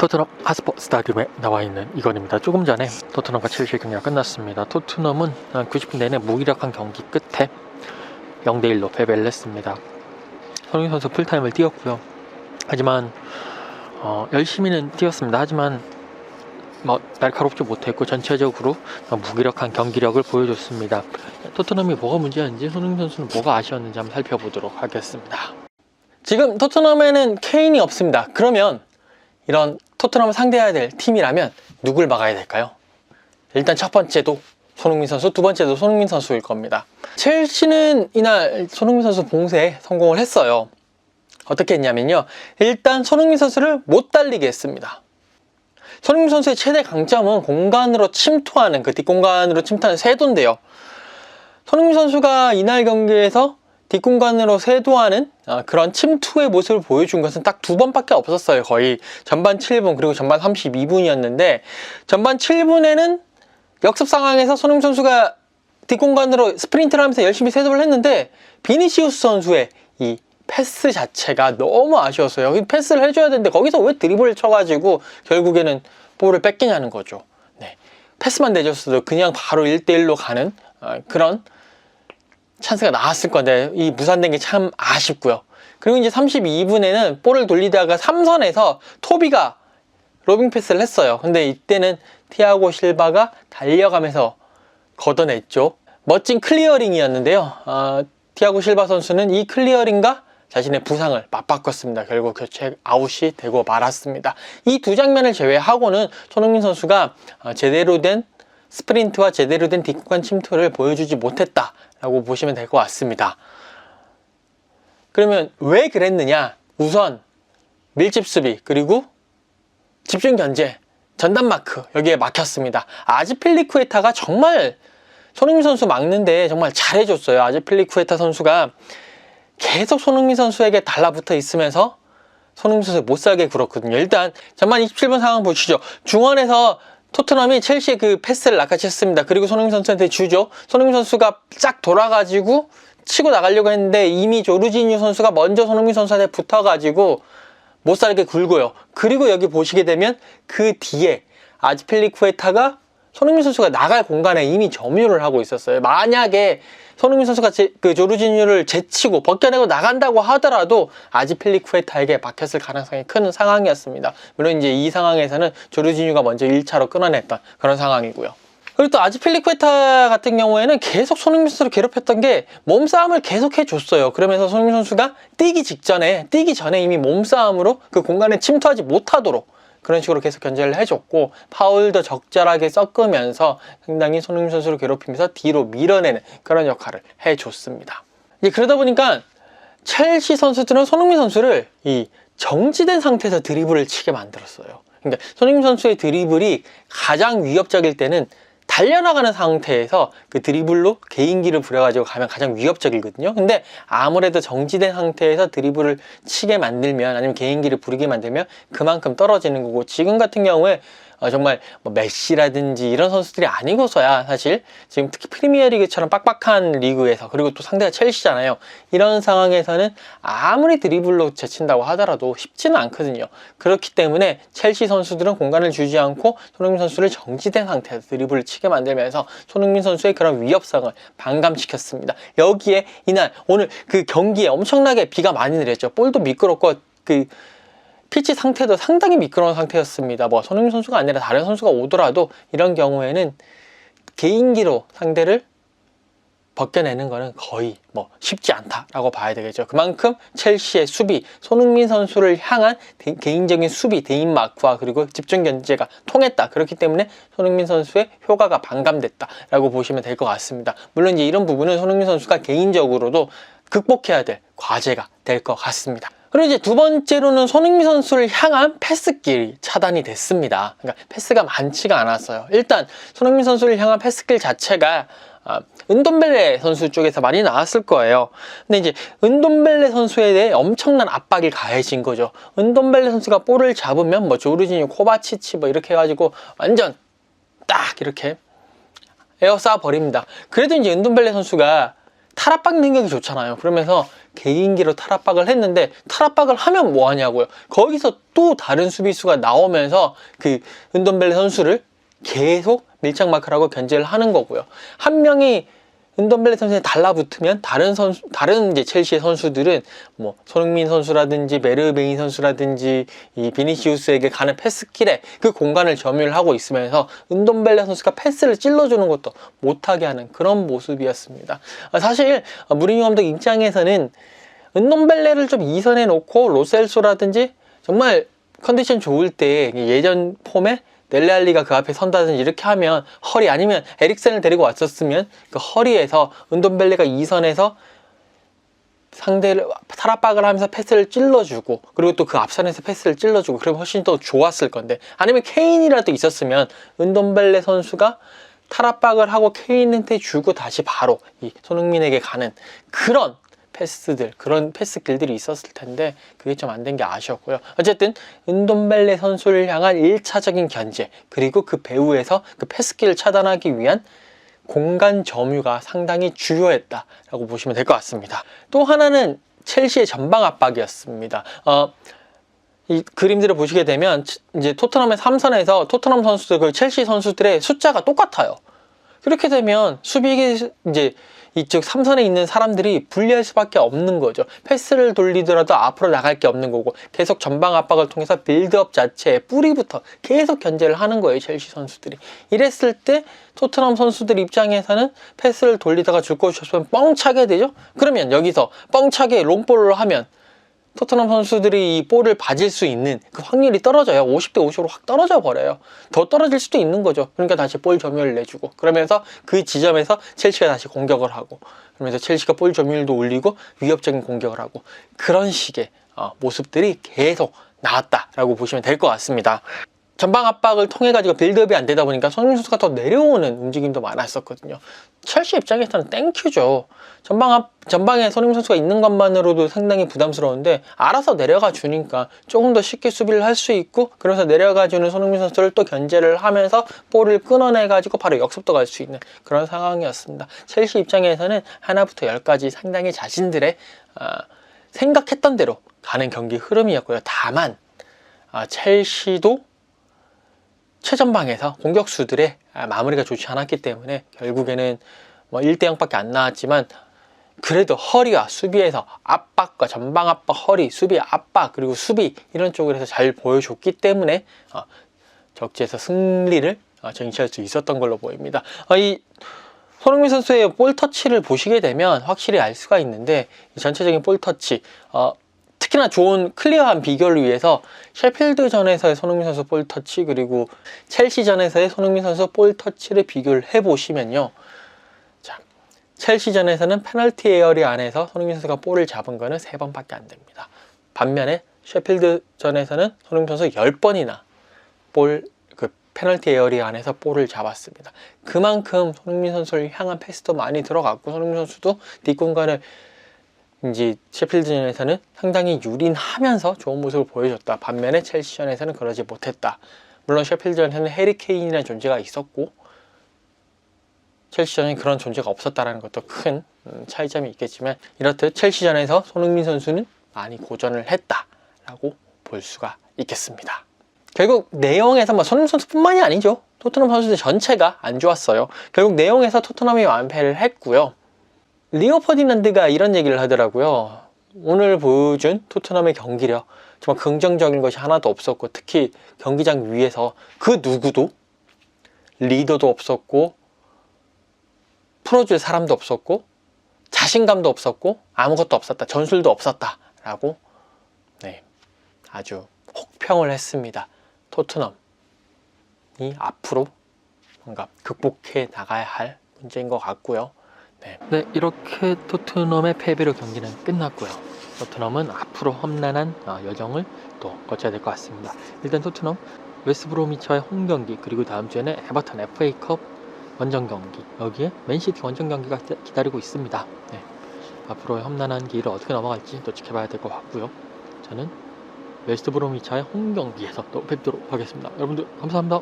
토트넘 하스퍼 스타디움에 나와 있는 이건입니다. 조금 전에 토트넘과 첼시 경기가 끝났습니다. 토트넘은 90분 내내 무기력한 경기 끝에 0대1로 패배를 했습니다. 손흥민 선수 풀타임을 뛰었고요. 하지만 어, 열심히는 뛰었습니다. 하지만 뭐 날카롭지 못했고 전체적으로 무기력한 경기력을 보여줬습니다. 토트넘이 뭐가 문제였는지 손흥민 선수는 뭐가 아쉬웠는지 한번 살펴보도록 하겠습니다. 지금 토트넘에는 케인이 없습니다. 그러면 이런 토트넘을 상대해야 될 팀이라면 누굴 막아야 될까요? 일단 첫 번째도 손흥민 선수, 두 번째도 손흥민 선수일 겁니다. 첼시는 이날 손흥민 선수 봉쇄에 성공을 했어요. 어떻게 했냐면요. 일단 손흥민 선수를 못 달리게 했습니다. 손흥민 선수의 최대 강점은 공간으로 침투하는 그 뒷공간으로 침투하는 세도인데요. 손흥민 선수가 이날 경기에서 뒷공간으로 세도하는 아, 그런 침투의 모습을 보여준 것은 딱 두 번밖에 없었어요. 거의 전반 7분 그리고 전반 32분이었는데 전반 7분에는 역습 상황에서 손흥민 선수가 뒷공간으로 스프린트를 하면서 열심히 세도를 했는데 비니시우스 선수의 이 패스 자체가 너무 아쉬웠어요. 패스를 해줘야 되는데 거기서 왜 드리블을 쳐가지고 결국에는 볼을 뺏기냐는 거죠. 네. 패스만 내줬어도 그냥 바로 1대1로 가는 어, 그런 찬스가 나왔을 건데 이 무산된 게 참 아쉽고요. 그리고 이제 32분에는 볼을 돌리다가 3선에서 토비가 로빙 패스를 했어요. 근데 이때는 티아고 실바가 달려가면서 걷어냈죠. 멋진 클리어링이었는데요. 어, 티아고 실바 선수는 이 클리어링과 자신의 부상을 맞바꿨습니다. 결국 교체 아웃이 되고 말았습니다. 이 두 장면을 제외하고는 손흥민 선수가 어, 제대로 된 스프린트와 제대로 된 뒷구간 침투를 보여주지 못했다 라고 보시면 될 것 같습니다. 그러면 왜 그랬느냐? 우선 밀집 수비 그리고 집중 견제, 전담 마크 여기에 막혔습니다. 아즈필리쿠에타가 정말 손흥민 선수 막는데 정말 잘해줬어요. 아즈필리쿠에타 선수가 계속 손흥민 선수에게 달라붙어 있으면서 손흥민 선수 못 살게 굴었거든요. 일단 전반 27분 상황 보시죠. 중원에서 토트넘이 첼시의 그 패스를 낚아챘습니다. 그리고 손흥민 선수한테 주죠. 손흥민 선수가 쫙 돌아가지고 치고 나가려고 했는데 이미 조르지뉴 선수가 먼저 손흥민 선수한테 붙어가지고 못 살게 굴고요. 그리고 여기 보시게 되면 그 뒤에 아즈필리쿠에타가 손흥민 선수가 나갈 공간에 이미 점유를 하고 있었어요. 만약에 손흥민 선수가 제, 그 조르지뉴를 제치고 벗겨내고 나간다고 하더라도 아즈필리쿠에타에게 막혔을 가능성이 큰 상황이었습니다. 물론 이제 이 상황에서는 조르지뉴가 먼저 1차로 끊어냈던 그런 상황이고요. 그리고 또 아즈필리쿠에타 같은 경우에는 계속 손흥민 선수를 괴롭혔던 게 몸싸움을 계속 해줬어요. 그러면서 손흥민 선수가 뛰기 직전에, 뛰기 전에 이미 몸싸움으로 그 공간에 침투하지 못하도록 그런 식으로 계속 견제를 해줬고 파울도 적절하게 섞으면서 상당히 손흥민 선수를 괴롭히면서 뒤로 밀어내는 그런 역할을 해줬습니다. 이제 그러다 보니까 첼시 선수들은 손흥민 선수를 이 정지된 상태에서 드리블을 치게 만들었어요. 그러니까 손흥민 선수의 드리블이 가장 위협적일 때는 달려나가는 상태에서 그 드리블로 개인기를 부려가지고 가면 가장 위협적이거든요. 근데 아무래도 정지된 상태에서 드리블을 치게 만들면 아니면 개인기를 부리게 만들면 그만큼 떨어지는 거고 지금 같은 경우에 어, 정말 뭐 메시라든지 이런 선수들이 아니고서야 사실 지금 특히 프리미어리그처럼 빡빡한 리그에서 그리고 또 상대가 첼시잖아요. 이런 상황에서는 아무리 드리블로 제친다고 하더라도 쉽지는 않거든요. 그렇기 때문에 첼시 선수들은 공간을 주지 않고 손흥민 선수를 정지된 상태에서 드리블을 치게 만들면서 손흥민 선수의 그런 위협성을 반감시켰습니다. 여기에 이날 오늘 그 경기에 엄청나게 비가 많이 내렸죠. 볼도 미끄럽고 그 피치 상태도 상당히 미끄러운 상태였습니다. 뭐 손흥민 선수가 아니라 다른 선수가 오더라도 이런 경우에는 개인기로 상대를 벗겨내는 거는 거의 뭐 쉽지 않다라고 봐야 되겠죠. 그만큼 첼시의 수비, 손흥민 선수를 향한 대, 개인적인 수비, 대인 마크와 그리고 집중 견제가 통했다. 그렇기 때문에 손흥민 선수의 효과가 반감됐다라고 보시면 될 것 같습니다. 물론 이제 이런 부분은 손흥민 선수가 개인적으로도 극복해야 될 과제가 될 것 같습니다. 그리고 이제 두 번째로는 손흥민 선수를 향한 패스길이 차단이 됐습니다. 그러니까 패스가 많지가 않았어요. 일단 손흥민 선수를 향한 패스길 자체가 아, 은돈벨레 선수 쪽에서 많이 나왔을 거예요. 근데 이제 은돈벨레 선수에 대해 엄청난 압박이 가해진 거죠. 은돈벨레 선수가 볼을 잡으면 뭐 조르지니, 코바치치 뭐 이렇게 해가지고 완전 딱 이렇게 에어싸 버립니다. 그래도 이제 은돈벨레 선수가 탈압박 능력이 좋잖아요. 그러면서 개인기로 탈압박을 했는데 탈압박을 하면 뭐 하냐고요. 거기서 또 다른 수비수가 나오면서 그 은돈벨레 선수를 계속 밀착 마크라고 견제를 하는 거고요. 한 명이 은돈벨레 선수에 달라붙으면 다른 선수, 다른 이제 첼시의 선수들은 뭐 손흥민 선수라든지 메르베인 선수라든지 이 비니시우스에게 가는 패스길에 그 공간을 점유하고 있으면서 은돈벨레 선수가 패스를 찔러주는 것도 못하게 하는 그런 모습이었습니다. 아, 사실 아, 무리뉴 감독 입장에서는 은돈벨레를 좀 이선해 놓고 로셀소라든지 정말 컨디션 좋을 때 예전 폼에 넬레알리가 그 앞에 선다든지 이렇게 하면 허리 아니면 에릭센을 데리고 왔었으면 그 허리에서 은돈벨레가 이선에서 상대를 탈압박을 하면서 패스를 찔러주고 그리고 또 그 앞선에서 패스를 찔러주고 그러면 훨씬 더 좋았을 건데 아니면 케인이라도 있었으면 은돈벨레 선수가 탈압박을 하고 케인한테 주고 다시 바로 이 손흥민에게 가는 그런 패스들 그런 패스 길들이 있었을 텐데 그게 좀 안 된 게 아쉬웠고요. 어쨌든 은돈벨레 선수를 향한 1차적인 견제 그리고 그 배후에서 그 패스길을 차단하기 위한 공간 점유가 상당히 주요했다라고 보시면 될 것 같습니다. 또 하나는 첼시의 전방 압박이었습니다. 어, 이 그림들을 보시게 되면 치- 이제 토트넘의 3선에서 토트넘 선수들 그 첼시 선수들의 숫자가 똑같아요. 그렇게 되면 수비기 이제 이쪽 3선에 있는 사람들이 불리할 수밖에 없는 거죠. 패스를 돌리더라도 앞으로 나갈 게 없는 거고 계속 전방 압박을 통해서 빌드업 자체의 뿌리부터 계속 견제를 하는 거예요. 첼시 선수들이. 이랬을 때 토트넘 선수들 입장에서는 패스를 돌리다가 줄 곳이 없으면 뻥 차게 되죠. 그러면 여기서 뻥 차게 롱볼을 하면 토트넘 선수들이 이 볼을 받을 수 있는 그 확률이 떨어져요. 50대 50으로 확 떨어져 버려요. 더 떨어질 수도 있는 거죠. 그러니까 다시 볼 점유율을 내주고 그러면서 그 지점에서 첼시가 다시 공격을 하고 그러면서 첼시가 볼 점유율도 올리고 위협적인 공격을 하고 그런 식의 어, 모습들이 계속 나왔다라고 보시면 될 것 같습니다. 전방 압박을 통해 가지고 빌드업이 안 되다 보니까 손흥민 선수가 더 내려오는 움직임도 많았었거든요. 첼시 입장에서는 땡큐죠. 전방 앞 전방에 손흥민 선수가 있는 것만으로도 상당히 부담스러운데 알아서 내려가 주니까 조금 더 쉽게 수비를 할 수 있고 그러면서 내려가 주는 손흥민 선수를 또 견제를 하면서 볼을 끊어내 가지고 바로 역습도 갈 수 있는 그런 상황이었습니다. 첼시 입장에서는 하나부터 열까지 상당히 자신들의 아, 생각했던 대로 가는 경기 흐름이었고요. 다만 아, 첼시도 최전방에서 공격수들의 아, 마무리가 좋지 않았기 때문에 결국에는 뭐 1대 0밖에 안 나왔지만 그래도 허리와 수비에서 압박과 전방 압박, 허리, 수비 압박 그리고 수비 이런 쪽을 해서 잘 보여줬기 때문에 어, 적지에서 승리를 어, 쟁취할 수 있었던 걸로 보입니다. 어, 이 손흥민 선수의 볼 터치를 보시게 되면 확실히 알 수가 있는데 이 전체적인 볼 터치 어, 특히나 좋은 클리어한 비교를 위해서 셰필드전에서의 손흥민 선수 볼 터치 그리고 첼시전에서의 손흥민 선수 볼 터치를 비교를 해 보시면요. 자, 첼시전에서는 페널티 에어리 안에서 손흥민 선수가 볼을 잡은 거는 세번밖에 안 됩니다. 반면에 셰필드전에서는 손흥민 선수 10번이나 볼그 페널티 에어리 안에서 볼을 잡았습니다. 그만큼 손흥민 선수를 향한 패스도 많이 들어갔고 손흥민 선수도 뒷공간을 이제 셰필드전에서는 상당히 유린하면서 좋은 모습을 보여줬다. 반면에 첼시전에서는 그러지 못했다. 물론 셰필드전에는 해리 케인이라는 존재가 있었고 첼시전에 그런 존재가 없었다라는 것도 큰 음, 차이점이 있겠지만 이렇듯 첼시전에서 손흥민 선수는 많이 고전을 했다라고 볼 수가 있겠습니다. 결국 내용에서 뭐 손흥민 선수뿐만이 아니죠. 토트넘 선수들 전체가 안 좋았어요. 결국 내용에서 토트넘이 완패를 했고요. 리오 퍼디난드가 이런 얘기를 하더라고요. 오늘 보여준 토트넘의 경기력 정말 긍정적인 것이 하나도 없었고 특히 경기장 위에서 그 누구도 리더도 없었고 풀어줄 사람도 없었고 자신감도 없었고 아무것도 없었다 전술도 없었다 라고 네 아주 혹평을 했습니다. 토트넘이 앞으로 뭔가 극복해 나가야 할 문제인 것 같고요. 네. 네, 이렇게 토트넘의 패배로 경기는 끝났고요. 토트넘은 앞으로 험난한 어, 여정을 또 거쳐야 될 것 같습니다. 일단 토트넘 웨스트브로미처의 홈 경기 그리고 다음 주에는 에버턴 FA컵 원정 경기 여기에 맨시티 원정 경기가 기- 기다리고 있습니다. 네. 앞으로의 험난한 길을 어떻게 넘어갈지 또 지켜봐야 될 것 같고요. 저는 웨스트브로미처의 홈 경기에서 또 뵙도록 하겠습니다. 여러분들 감사합니다.